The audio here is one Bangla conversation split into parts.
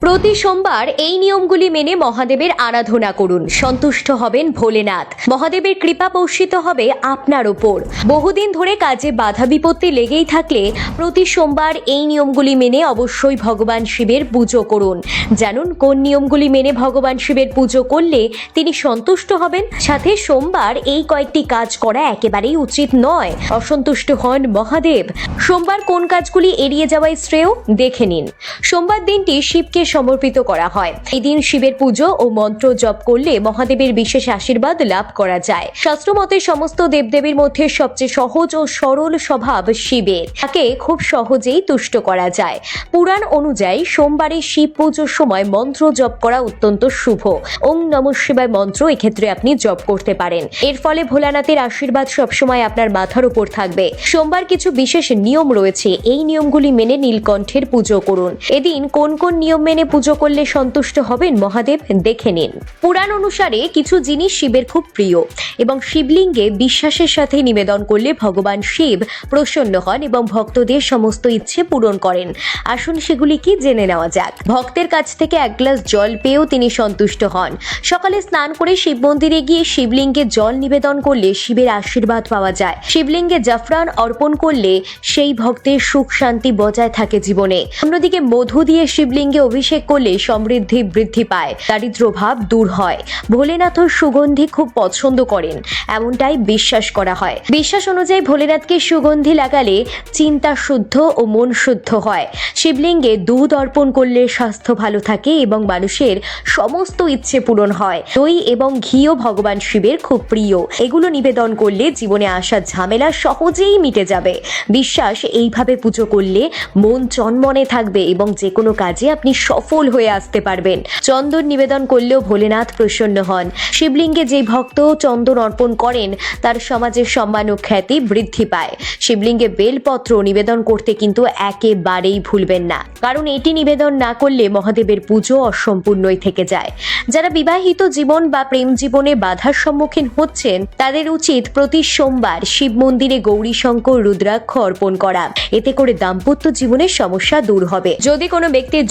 প্রতি সোমবার এই নিয়মগুলি মেনে মহাদেবের আরাধনা করুন। সন্তুষ্ট হবেন ভোলেনাথ। মহাদেবের কৃপা পোষিত হবে আপনার ওপর। বহুদিন ধরে কাজে বাধা বিপত্তি লেগেই থাকলে প্রতি সোমবার এই নিয়মগুলি মেনে অবশ্যই ভগবান শিবের পুজো করুন। জানুন, কোন নিয়মগুলি মেনে ভগবান শিবের পুজো করলে তিনি সন্তুষ্ট হবেন? সাথে সোমবার এই কয়েকটি কাজ করা একেবারেই উচিত নয়। অসন্তুষ্ট হন মহাদেব। সোমবার কোন কাজগুলি এড়িয়ে যাওয়াই শ্রেয়? দেখে নিন। সোমবার দিনটি শিবকে সমর্পিত করা হয়। এই দিন শিবের পুজো ও মন্ত্র জপ করলে মহাদেবের বিশেষ আশীর্বাদ লাভ করা যায়। শাস্ত্রমতে সমস্ত দেবদেবীর মধ্যে সবচেয়ে সহজ ও সরল স্বভাব শিবের। তাকে খুব সহজেই তুষ্ট করা যায়। পুরাণ অনুযায়ী সোমবারে শিব পুজোর সময় মন্ত্র জপ করা অত্যন্ত শুভ। ওং নম শিবায় মন্ত্র এক্ষেত্রে আপনি জপ করতে পারেন। এর ফলে ভোলানাথের আশীর্বাদ সবসময় আপনার মাথার উপর থাকবে। সোমবার কিছু বিশেষ নিয়ম রয়েছে। এই নিয়মগুলি মেনে নীলকণ্ঠের পুজো করুন। এদিন কোন কোন নিয়ম মেনে পুজো করলে সন্তুষ্ট হবেন মহাদেব, দেখে নিন। পুরাণ অনুসারে কিছু জিনিস শিবের খুব প্রিয় এবং শিবলিঙ্গে বিশ্বাসের সাথে নিবেদন করলে ভগবান শিব প্রসন্ন হন এবং ভক্তদের সমস্ত ইচ্ছে পূরণ করেন। আসুন সেগুলি কি জেনে নেওয়া যাক। ভক্তের কাছ থেকে এক গ্লাস জল পেয়েও তিনি সন্তুষ্ট হন। সকালে স্নান করে শিব মন্দিরে গিয়ে শিবলিঙ্গে জল নিবেদন করলে শিবের আশীর্বাদ পাওয়া যায়। শিবলিঙ্গে জাফরান অর্পণ করলে সেই ভক্তের সুখ শান্তি বজায় থাকে জীবনে। অন্যদিকে মধু দিয়ে শিবলিঙ্গে অভিষেক করলে সমৃদ্ধি বৃদ্ধি পায়, দারিদ্র ভাব দূর হয়। ভোলেনাথও সুগন্ধি খুব পছন্দ করেন, এমনটাই বিশ্বাস করা হয়। বিশ্বাস অনুযায়ী ভোলেনাথকে সুগন্ধি লাগালে চিন্তা শুদ্ধ ও মন শুদ্ধ হয়। শিবলিঙ্গে দুধ অর্পণ করলে স্বাস্থ্য ভালো থাকে এবং মানুষের সমস্ত ইচ্ছে পূরণ হয়। দই এবং ঘিও ভগবান শিবের খুব প্রিয়। এগুলো নিবেদন করলে জীবনে আসা ঝামেলা সহজেই মিটে যাবে। বিশ্বাস এইভাবে পুজো করলে মন চনমনে থাকবে এবং যে কোনো কাজে আপনি সফল হয়ে আসতে পারবেন। চন্দন নিবেদন করলেও ভোলেনাথ প্রসন্ন হন। শিবলিঙ্গে যে ভক্ত চন্দন অর্পণ করেন, তার সমাজের সম্মান ও খ্যাতি বৃদ্ধি পায়। শিবলিঙ্গে বেলপত্র নিবেদন করতে কিন্তু একেবারেই ভুলবেন না। কারণ এটি নিবেদন না করলে মহাদেবের পুজো অসম্পূর্ণই থেকে যায়। যারা বিবাহিত জীবন বা প্রেম জীবনে বাধার সম্মুখীন হচ্ছেন, তাদের উচিত প্রতি সোমবার শিব মন্দিরে গৌরীশঙ্কর রুদ্রাক্ষ অর্পণ করা। এতে করে দাম্পত্য জীবনের সমস্যা দূর হবে। যদি কোনো ব্যক্তির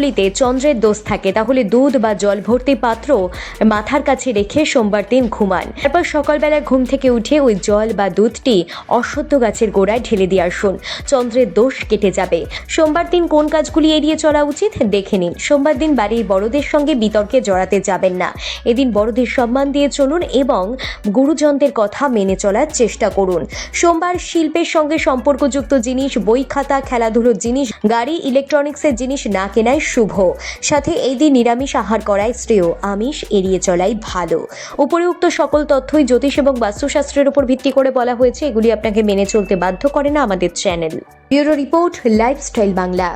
জন্মকুণ্ডলিতে চন্দ্রের দোষ থাকে, তাহলে দুধ বা জল ভর্তি পাত্র মাথার কাছে রেখে সোমবার দিন ঘুমান। তারপর সকালবেলা ঘুম থেকে উঠে ওই জল বা দুধটি অশ্বত্থ গাছের গোড়ায় ঢেলে দিয়ে আসুন। চন্দ্রের দোষ কেটে যাবে। সোমবার দিন কোন কাজগুলি এড়িয়ে চলা উচিত দেখে নিন। সোমবার দিন বাড়ির বড়দের সঙ্গে বিতর্কে জড়াতে যাবেন না। এদিন বড়দের সম্মান দিয়ে চলুন এবং গুরুজনদের কথা মেনে চলার চেষ্টা করুন। সোমবার শিল্পের সঙ্গে সম্পর্কযুক্ত জিনিস, বই খাতা, খেলাধুলোর জিনিস, গাড়ি ইলেকট্রনিক্সের জিনিস না কেনাই শুভ। সাথে এই দিন নিরামিষ আহার করায় শ্রেয়, আমিষ এড়িয়ে চলাই ভালো। উপরিউক্ত সকল তথ্যই জ্যোতিষ এবং বাস্তুশাস্ত্রের উপর ভিত্তি করে বলা হয়েছে। এগুলি আপনাকে মেনে চলতে বাধ্য করে না আমাদের channel. Bureau report, lifestyle Bangla.